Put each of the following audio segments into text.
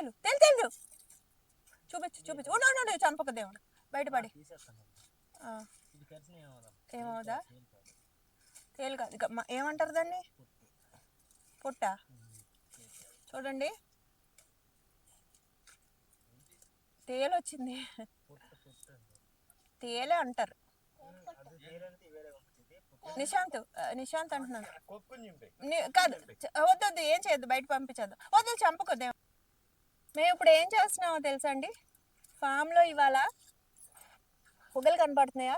తేలు తేలు తేలు. చూపించు చూపించు. ఉండు ఉండు, చంపక దేవుడు. బయటపడి. ఏమవుదాం? తేలు కాదు. ఏమంటారు దాన్ని? పుట్ట. చూడండి. తేలు వచ్చింది. తేలే అంటారు. నిశాంత్ నిశాంత్ అంటున్నాను. కాదు వద్దు వద్దు ఏం చేయొద్దు బయట పంపించద్దు. వద్దు చంపకొద్దు మేము ఇప్పుడు ఏం చేస్తున్నామో తెలుసా అండి ఫామ్లో ఇవాళ పొగలు కనపడుతున్నాయా?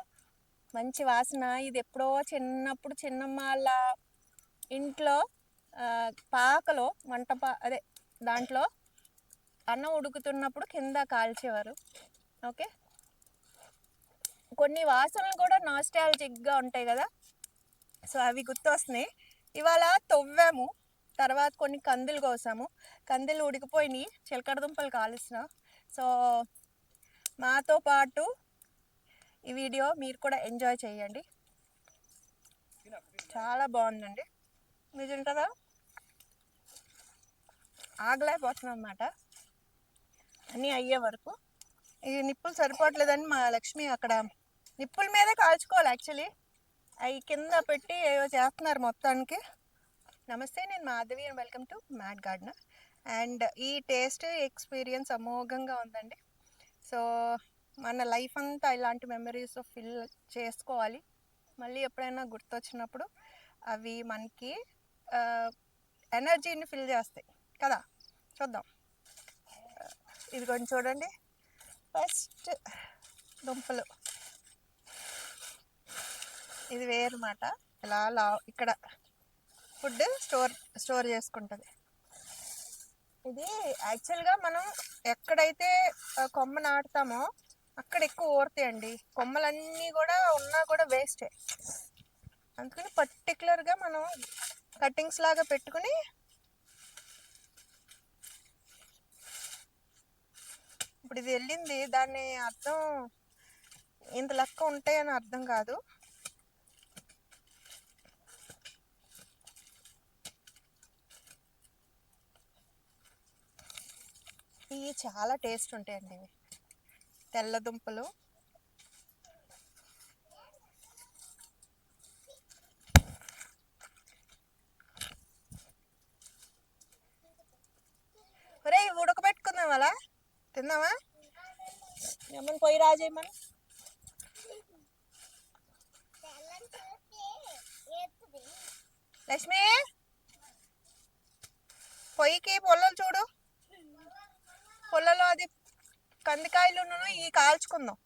మంచి వాసన. ఇది ఎప్పుడో చిన్నప్పుడు చిన్నమ్మ వాళ్ళ ఇంట్లో పాకలో వంట పా అదే దాంట్లో అన్నం ఉడుకుతున్నప్పుడు కింద కాల్చేవారు. ఓకే? కొన్ని వాసనలు కూడా నాస్టాలజిక్గా ఉంటాయి కదా? సో అవి గుర్తొస్తున్నాయి. ఇవాళ తొవ్వాము. తర్వాత కొన్ని కందులు కోసాము. కందులు ఉడికిపోయినాయి. చిలకడ దుంపలు కాలుసిన సో మాతో పాటు ఈ వీడియో మీరు కూడా ఎంజాయ్ చేయండి. చాలా బాగుందండి. మీరు తింటారా ఆగలేకపోతున్నాం అన్నమాట అన్నీ అయ్యే వరకు. ఇది నిప్పులు సరిపోవట్లేదని మా లక్ష్మి అక్కడ నిప్పుల మీదే కాల్చుకోవాలి యాక్చువల్లీ అవి కింద పెట్టి ఏవో చేస్తున్నారు మొత్తానికి. నమస్తే నేను Madhavi and welcome to mat gardener and ఈ టేస్ట్ ఎక్స్పీరియన్స్ అమోఘంగా ఉందండి. సో మన లైఫ్ అంతా ఇలాంటి మెమరీస్ ఫిల్ చేసుకోవాలి. మళ్ళీ ఎప్పుడైనా గుర్తొచ్చినప్పుడు అవి మనకి ఎనర్జీని ఫిల్ చేస్తాయి. కదా? చూద్దాం. ఇది కొంచెం చూడండి. ఫస్ట్ దుంపలు. ఇది వేరు మాట ఇలా లా ఇక్కడ ఫుడ్ స్టోర్ స్టోర్ చేసుకుంటుంది. ఇది యాక్చువల్గా మనం ఎక్కడైతే కొమ్మ నాటుతామో అక్కడ ఎక్కువ ఊరుతాయండి కొమ్మలన్నీ కూడా ఉన్నా కూడా వేస్టే. అందుకని పర్టికులర్గా మనం కట్టింగ్స్ లాగా పెట్టుకుని ఇప్పుడు ఇది వెళ్ళింది దాన్ని అర్థం ఇంత లెక్క ఉంటాయని అర్థం కాదు. ఇవి చాలా టేస్ట్ ఉంటాయండి ఇవి. తెల్ల దుంపలు. ఒరే ఇవి ఉడకబెట్టుకుందాం అలా. తిందామా ఏమని పోయి రాజేయమని? లక్ష్మి పొయ్యికి పొల్లలు చూడు. పొలంలో అది కందికాయలు ఈ కాల్చుకుందాం.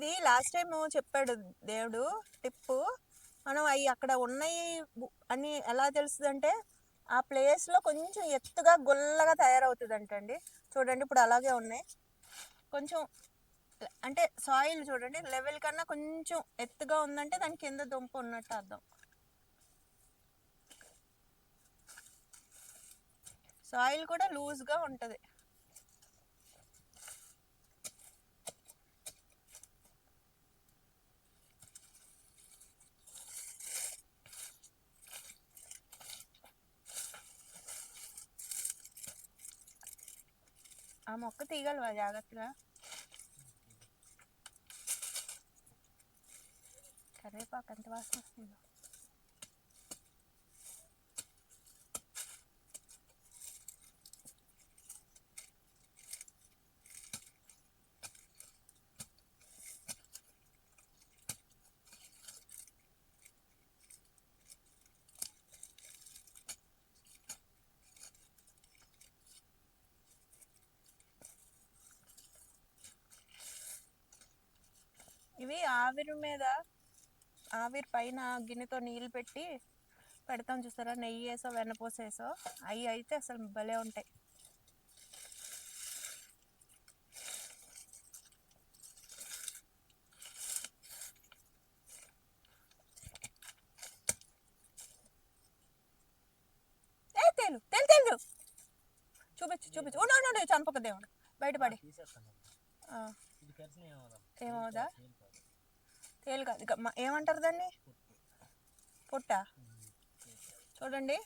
ఇది లాస్ట్ టైం చెప్పాడు దేవుడు టిప్పు. మనం అవి అక్కడ ఉన్నాయి అని ఎలా తెలుస్తుందంటే ఆ ప్లేస్లో కొంచెం ఎత్తుగా గుల్లగా తయారవుతుంది అంటండి చూడండి ఇప్పుడు అలాగే ఉన్నాయి. కొంచెం అంటే సాయిల్ చూడండి లెవెల్ కన్నా కొంచెం ఎత్తుగా ఉందంటే దాని కింద దుంప ఉన్నట్టు అర్థం. సాయిల్ కూడా లూజ్గా ఉంటుంది. ఆ మొక్క తీయగలవా జాగ్రత్తగా? కరివేపాకు ఎంత వాసన వస్తుందో. ఆవిరి మీద ఆవిరి పైన గిన్నెతో నీళ్ళు పెట్టి పెడతాం చూస్తారా నెయ్యి వేసో వెన్నపూసేసో అవి అయితే అసలు భలే ఉంటాయి. చూపించు చూపించు. ఉండు ఉండు చంపక దేవుడు. బయటపడి ఏమవుదా? తేలు కాదు. ఇక ఏమంటారు దాన్ని? పుట్ట. చూడండి.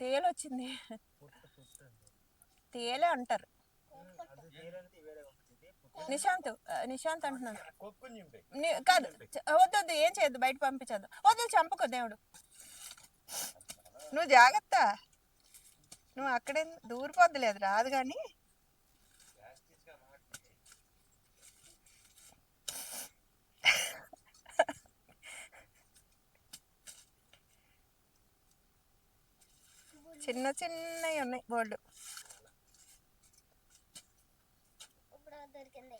తేలు వచ్చింది. తేలే అంటారు. నిశాంత్ నిశాంత్ అంటున్నాను. కాదు చ- వద్దు వద్దు ఏం చేయొద్దు బయట పంపించద్దు. వద్దు చంపకు దేవుడు. నువ్వు జాగ్రత్త. నువ్వు అక్కడే దూరిపోద్దులేదు రాదు కానీ. చిన్న చిన్నవి ఉన్నాయి బోర్డు దొరికింది.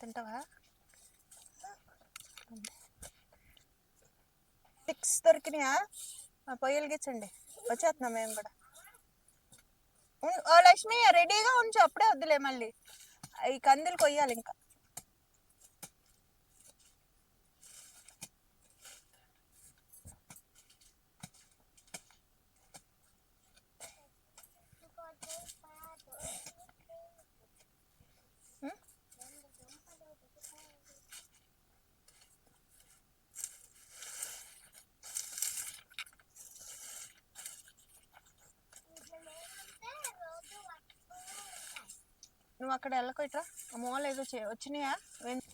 తింటావా? సిక్స్ దొరికినాయా? ఆ, పొయ్యి వెలిగించండి వచ్చేస్తున్నాం మేము కూడా. ఓ లక్ష్మి రెడీగా ఉంచు అప్పుడే వద్దులే మళ్ళీ. ఈ కందులు కొయ్యాలి ఇంకా. నువ్వు అక్కడ వెళ్ళకు ఇట్రా. ఆ మూల ఏదో చే వచ్చినాయా? వెన్-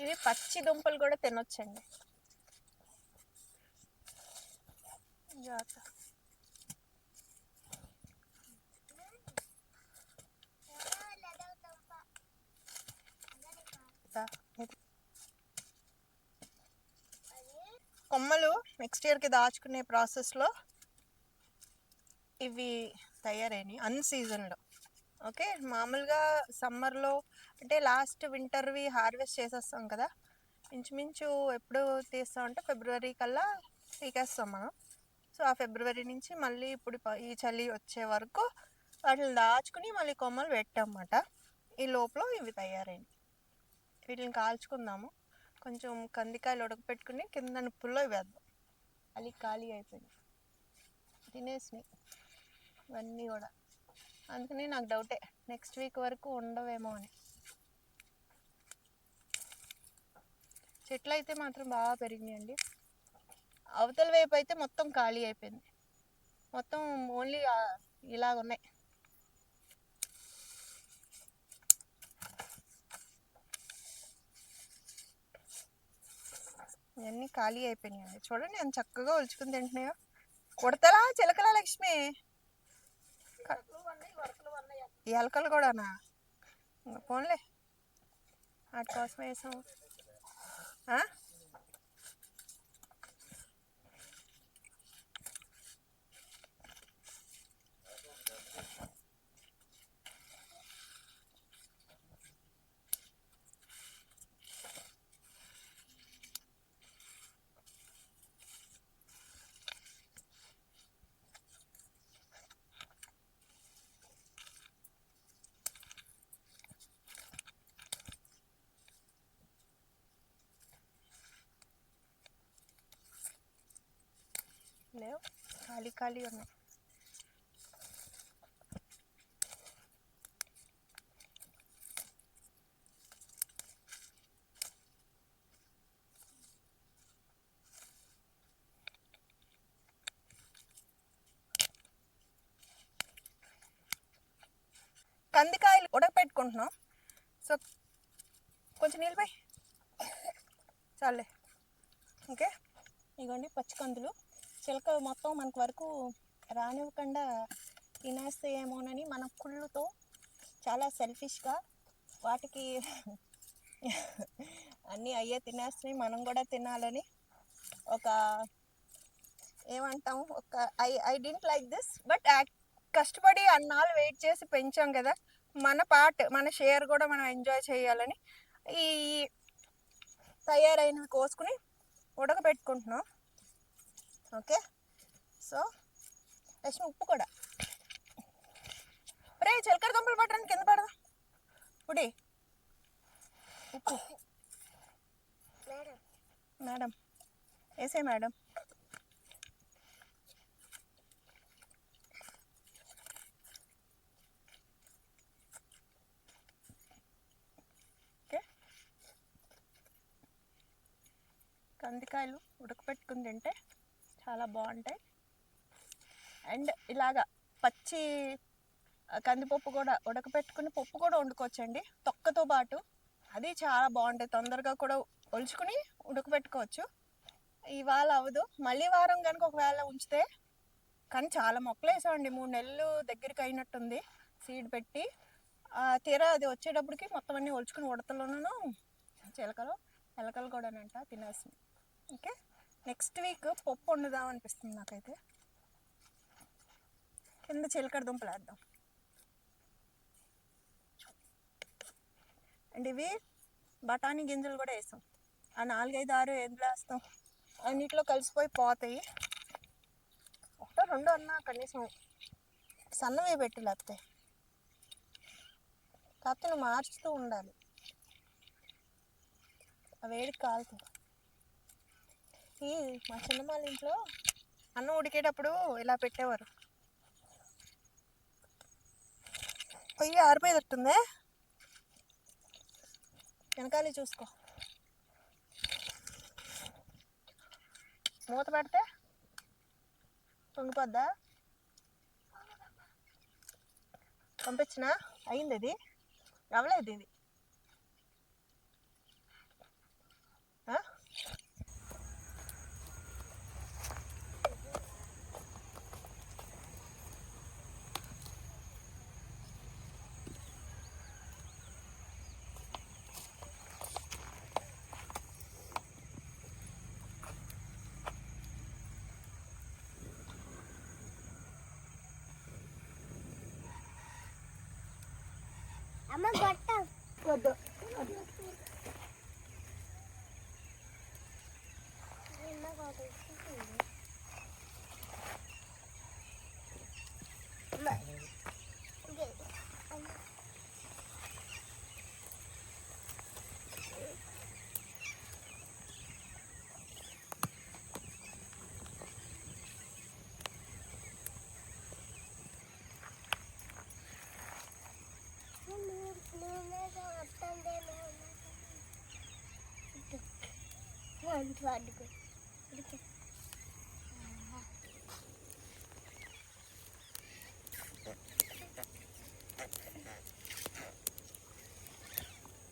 ఇది పచ్చి దుంపలు కూడా తినొచ్చండి. జాగ్రత్త దా, ఇది. కొమ్మలు నెక్స్ట్ ఇయర్కి దాచుకునే ప్రాసెస్లో ఇవి తయారైనవి అన్ సీజన్లో ఓకే మామూలుగా సమ్మర్లో అంటే లాస్ట్ వింటర్వి హార్వెస్ట్ చేసేస్తాం కదా? ఇంచుమించు ఎప్పుడు తీస్తాం అంటే ఫిబ్రవరి కల్లా తీకేస్తాం మనం. సో ఆ ఫిబ్రవరి నుంచి మళ్ళీ ఇప్పుడు ఈ చలి వచ్చే వరకు వాటిని దాచుకుని మళ్ళీ కొమ్మలు పెట్టామన్నమాట ఈ లోపల ఇవి తయారైనవి వీటిని కాల్చుకుందాము. కొంచెం కందికాయలు ఉడకపెట్టుకుని కింద నిప్పుల్లో వేద్దాం. అది ఖాళీ అయిపోయింది. తినేసినాయి ఇవన్నీ కూడా. అందుకని నాకు డౌటే నెక్స్ట్ వీక్ వరకు ఉండవేమో అని. చెట్లు అయితే మాత్రం బాగా పెరిగినాయండి. అవతల వైపు అయితే మొత్తం ఖాళీ అయిపోయింది. మొత్తం ఓన్లీ ఇలాగ ఉన్నాయి ఇవన్నీ ఖాళీ అయిపోయినాయండి. చూడండి ఎంత చక్కగా ఒలుచుకుని తింటున్నాయో. కుడతలా చిలకలా లక్ష్మి. ఎలకలు కూడానా? ఇంకా పోన్లే. వాటి కోసం వేసాం ఆ? లేవు ఖాళీ ఖాళీ ఉన్నాయి కందికాయలు ఉడకపెట్టుకుంటున్నాం సో కొంచెం నీళ్ళు పోయి. చాలే. ఓకే? ఇగోండి పచ్చికందులు. చిలక మొత్తం మనకు వరకు రానివ్వకుండా తినేస్తాయేమోనని మన కుళ్ళుతో చాలా సెల్ఫిష్గా వాటికి అన్నీ అయ్యే తినేస్తున్నాయి మనం కూడా తినాలని ఒక ఏమంటాం ఒక I I didn't like this but కష్టపడి అన్నాళ్ళు వెయిట్ చేసి పెంచాం కదా మన పార్ట్ మన షేర్ కూడా మనం ఎంజాయ్ చేయాలని ఈ తయారైనవి కోసుకుని ఉడకబెట్టుకుంటున్నాం. ఓకే? సో లక్ష్మి ఉప్పు కూడా. రే చిలకడ దుంపలు పట్టడానికి కింద పడదా? ఉడి. ఉప్పు. మేడం. వేసే మేడం. ఓకే? కందికాయలు ఉడకపెట్టుకుని తింటే చాలా బాగుంటాయి. అండ్ ఇలాగా పచ్చి కందిపప్పు కూడా ఉడకపెట్టుకుని పప్పు కూడా వండుకోవచ్చండి. తొక్కతో పాటు అది చాలా బాగుంటుంది తొందరగా కూడా ఒలుచుకుని ఉడకపెట్టుకోవచ్చు. ఇవాళ అవ్వదు. మళ్ళీ వారం కనుక ఒకవేళ ఉంచితే కానీ చాలా మొక్కలు వేసామండి. మూడు నెలలు దగ్గరికి అయినట్టుంది సీడ్ పెట్టి. ఆ, తీరా అది వచ్చేటప్పటికి మొత్తం అన్నీ ఒలుచుకుని ఉడతలోనూ చిలకలు ఎలకలు కూడానంట తినేస్తుంది. ఓకే? నెక్స్ట్ వీక్ పప్పు వండుదాం అనిపిస్తుంది నాకైతే. కింద చిలకడ దుంపలు వేద్దాం. అండ్ ఇవి బఠానీ గింజలు కూడా వేస్తాం ఆ నాలుగైదు ఆరు ఎందులో వేస్తాం అన్నిట్లో కలిసిపోయి పోతాయి. ఒకటో రెండో అన్నా కనీసం సన్నవి పెట్టి లేకపోతే. కాకపోతే నువ్వు మార్చుతూ ఉండాలి. ఆ వేడికి కాలుతుంది. మా చిన్నమ్మాళ్ళ ఇంట్లో అన్నం ఉడికేటప్పుడు ఇలా పెట్టేవారు. పొయ్యి ఆరిపోయేటట్టుందే? వెనకాలి చూసుకో. మూత పెడితే పొంగిపోద్దా పంపించిన? అయింది ఇది? అవలేదు ఇది. అమ్మ గొట్ట వద్దు అమ్మ గొట్ట వాడుకో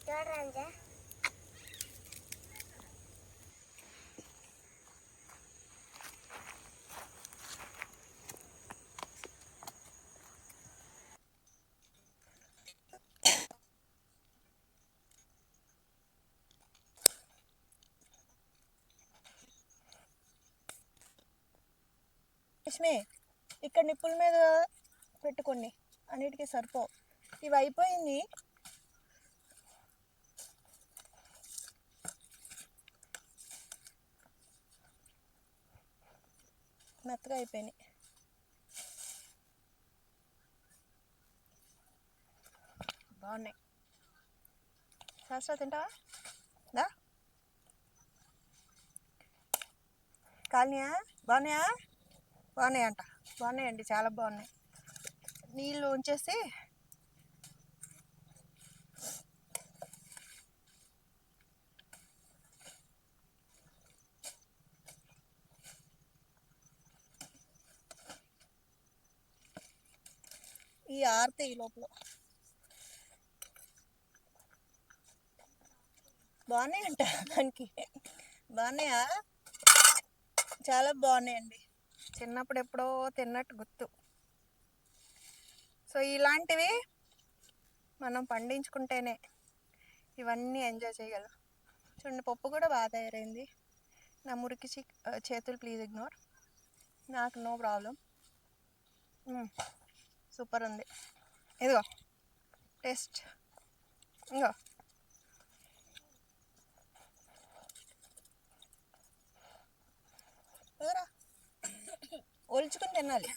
చూడండి లక్ష్మి ఇక్కడ నిప్పుల మీద పెట్టుకోండి. అన్నిటికీ సరిపో ఇవి అయిపోయింది. మెత్తగా అయిపోయినాయి. బాగున్నాయి. శాస్త్ర తింటావా? దా. కాలనీయా? బాగున్నాయా? బాగున్నాయి అంట బాగున్నాయండి చాలా బాగున్నాయి. నీళ్ళు ఉంచేసి ఈ ఆరితే ఈ లోపల. బాగున్నాయి అంట దానికి. బాగున్నాయా? చాలా బాగున్నాయండి. చిన్నప్పుడు ఎప్పుడో తిన్నట్టు గుర్తు. సో ఇలాంటివి మనం పండించుకుంటేనే ఇవన్నీ ఎంజాయ్ చేయగలం. చూడండి పప్పు కూడా బాగా తయారైంది. నా మురికి చేతులు ప్లీజ్ ఇగ్నోర్. నాకు నో ప్రాబ్లం. సూపర్ ఉంది. ఇదిగో టేస్ట్. ఇంకో ఎదురా ఒలుచుకుని తినాలి.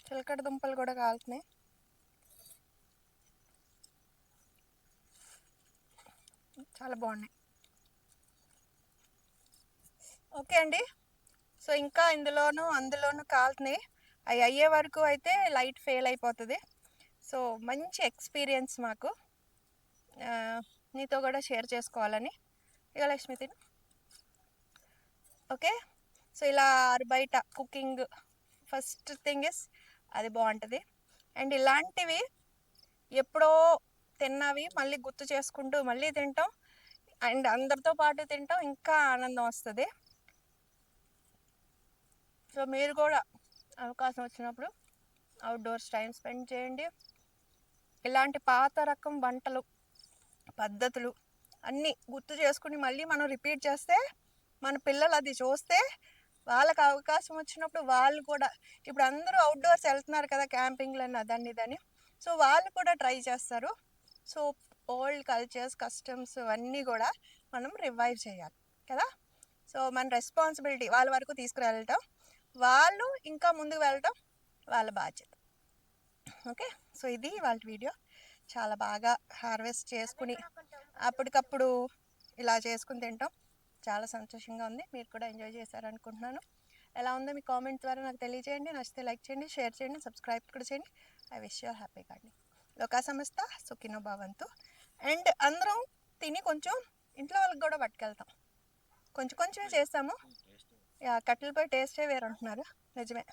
చిలకడ దుంపలు కూడా కాలుతున్నాయి. చాలా బాగున్నాయి. ఓకే అండి. సో ఇంకా ఇందులోనూ అందులోనూ కాలుతున్నాయి. అవి అయ్యే వరకు అయితే లైట్ ఫెయిల్ అయిపోతుంది. సో మంచి ఎక్స్పీరియన్స్ మాకు. నీతో కూడా షేర్ చేసుకోవాలని. ఇక లక్ష్మి తిను ఓకే? సో ఇలా ఆరు బయట కుకింగ్ ఫస్ట్ థింగ్ ఇస్ అది బాగుంటుంది. అండ్ ఇలాంటివి ఎప్పుడో తిన్నవి మళ్ళీ గుర్తు చేసుకుంటూ మళ్ళీ తింటాం. అండ్ అందరితో పాటు తింటాం ఇంకా ఆనందం వస్తుంది. సో మీరు కూడా అవకాశం వచ్చినప్పుడు అవుట్డోర్స్ టైం స్పెండ్ చేయండి. ఇలాంటి పాత రకం వంటలు పద్ధతులు అన్నీ గుర్తు చేసుకుని మళ్ళీ మనం రిపీట్ చేస్తే మన పిల్లలు అది చూస్తే వాళ్ళకి అవకాశం వచ్చినప్పుడు వాళ్ళు కూడా ఇప్పుడు అందరూ అవుట్డోర్స్ వెళ్తున్నారు కదా క్యాంపింగ్లని అదని ఇదని. సో వాళ్ళు కూడా ట్రై చేస్తారు. సో ఓల్డ్ కల్చర్స్ కస్టమ్స్ అన్నీ కూడా మనం రివైవ్ చేయాలి కదా. సో మన రెస్పాన్సిబిలిటీ వాళ్ళ వరకు తీసుకువెళ్ళటం వాళ్ళు ఇంకా ముందుకు వెళ్ళటం వాళ్ళ బాధ్యత. ఓకే? సో ఇది వాళ్ళ వీడియో చాలా బాగా హార్వెస్ట్ చేసుకుని అప్పటికప్పుడు ఇలా చేసుకుని తింటాం. చాలా సంతోషంగా ఉంది. మీరు కూడా ఎంజాయ్ చేశారనుకుంటున్నాను. ఎలా ఉందో మీ కామెంట్ ద్వారా నాకు తెలియజేయండి. నచ్చితే లైక్ చేయండి షేర్ చేయండి సబ్స్క్రైబ్ కూడా చేయండి. I wish you happy gardening. లోకా సంస్థ సుఖినో భవంతు. అండ్ అందరం తిని కొంచెం ఇంట్లో వాళ్ళకి కూడా పట్టుకెళ్తాం. కొంచెం కొంచెమే చేస్తాము. కట్టెలపై టేస్టే వేరు అంటున్నారు. నిజమే.